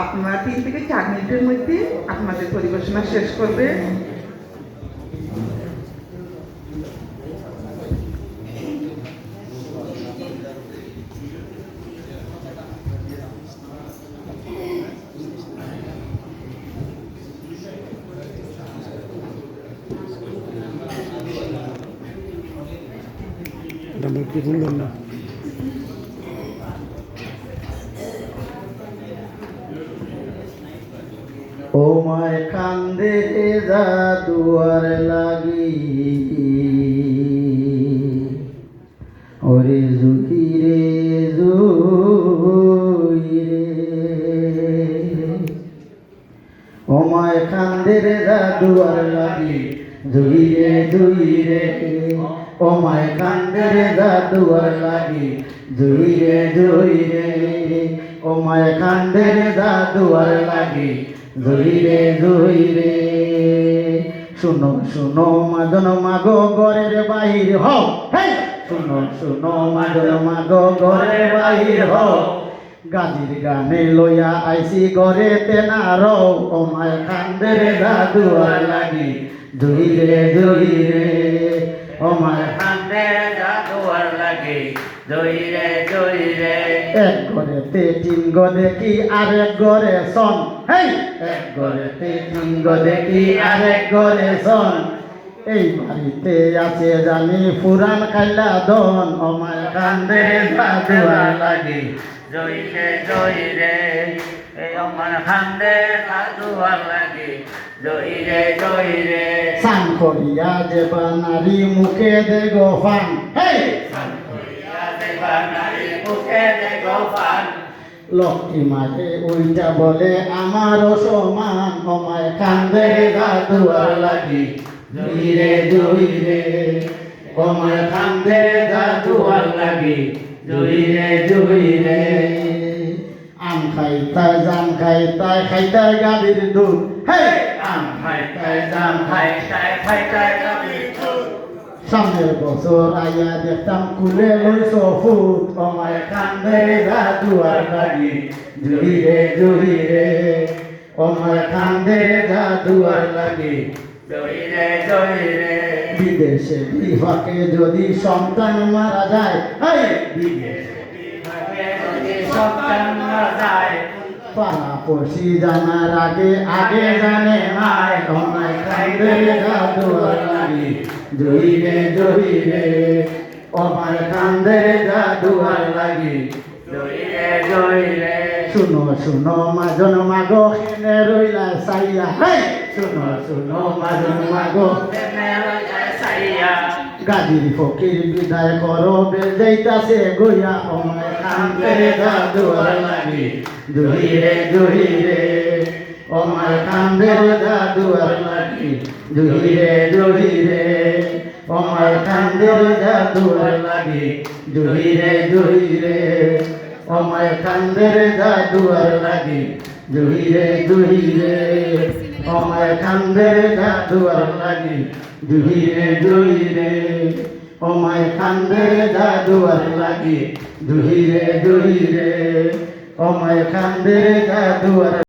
আপনারা তিন থেকে চার মিনিটের মধ্যে আপনাদের পরিবেশনা শেষ করবে। কি না ও মায় কান্দে রে দুয়ার লাগি। ওরে জুকি রে রে। ও মায় কান্দে রে যা দুয়ার লাগি জুই রে জুই রে। ও মায় কান্দে রে যা দুয়ার লাগি জুই রে জুই রে। ও মায় কান্দে রে যা দুয়ার লাগি জুই রে জুই রে শুনো শুনো, মাদন, মাগো গরের বাহির হেই! শুনো শুনো, মাদন, মাগো গরের বাহির হও। গাজির গানে লইয়া আইসি গরে তেনা রও। ও মায় কান্দের দাদুয়ার লাগি। জুই রে জুই রে ও মায় কান্দে জাদুয়ার লাগে। জয় রে জয় রে এক ঘরেতে তিন গো দেখি, আরেক ঘরে সন। হেই! এক ঘরেতে তিন গো দেখি আরেক ঘরে সন এই বাড়িতে আছে জানি পুরান খাইলা দন অমায় কান্দে দাদুয়ার লাগে। জয় রে জয় রে, এই আমার কান্দে জাদুয়ার লাগে। জয় রে জয় রে। সান করিয়া যে বানারি মুখে দে গো নারী লক্ষ্মী মাঝে ওইটা বলে আমারও সমান অমায় কান্দে দাদুয়ার লাগি। জুই রে জুই রে, অমায় কান্দে দাদুয়ার লাগি। জুই রে জুই আম খাইতা জাম খাইতা খাইতা গাভীর দুধ। হে আম খাইতা জাম খাই খাই খাই খাই খাই খাই সামনের বছর আইয়া দেখতাম কুলে লইছ ফুট অমায় কান্দে দাদুয়ার লাগি জুই রে জুই রে অমায় কান্দে দাদুয়ার লাগি জয় রে রে বিদেশে বিভাগে যদি সন্তান মারা যায় হাই বিদেশে সন্তান মারা যায় পাড়া পড়শি জানার আগে আগে জানে নাই অমায় কান্দে দাদুয়ার লাগি জুই রে জুই রে অমায় কান্দে দাদুয়ার লাগি। জয় রে জয় রে শুনো শুনো মাজন মাগো হেনে রইলা সাইয়া। হাই! শুনো শুনো মাজন মাগো তেনে রয়ে সাইয়া। গাদির ফকির বিদায় করো বেল যাইতাছে গইয়া অমায় কান্দে দাদুয়ার লাগি। জুই রে জুই রে অমায় কান্দে দাদুয়ার লাগি জুই রে জুই রে অমায় কান্দে দাদুয়ার লাগি জুই রে জুই রে অমায় কান্দে দাদুয়ার লাগি জুই রে জুই রে অমায় কান্দে দাদুয়ার লাগি জুই রে জুই অমায় কান্দে দাদুয়ার লাগি জুই রে জুই রে অমায় কান্দে দাদুয়ার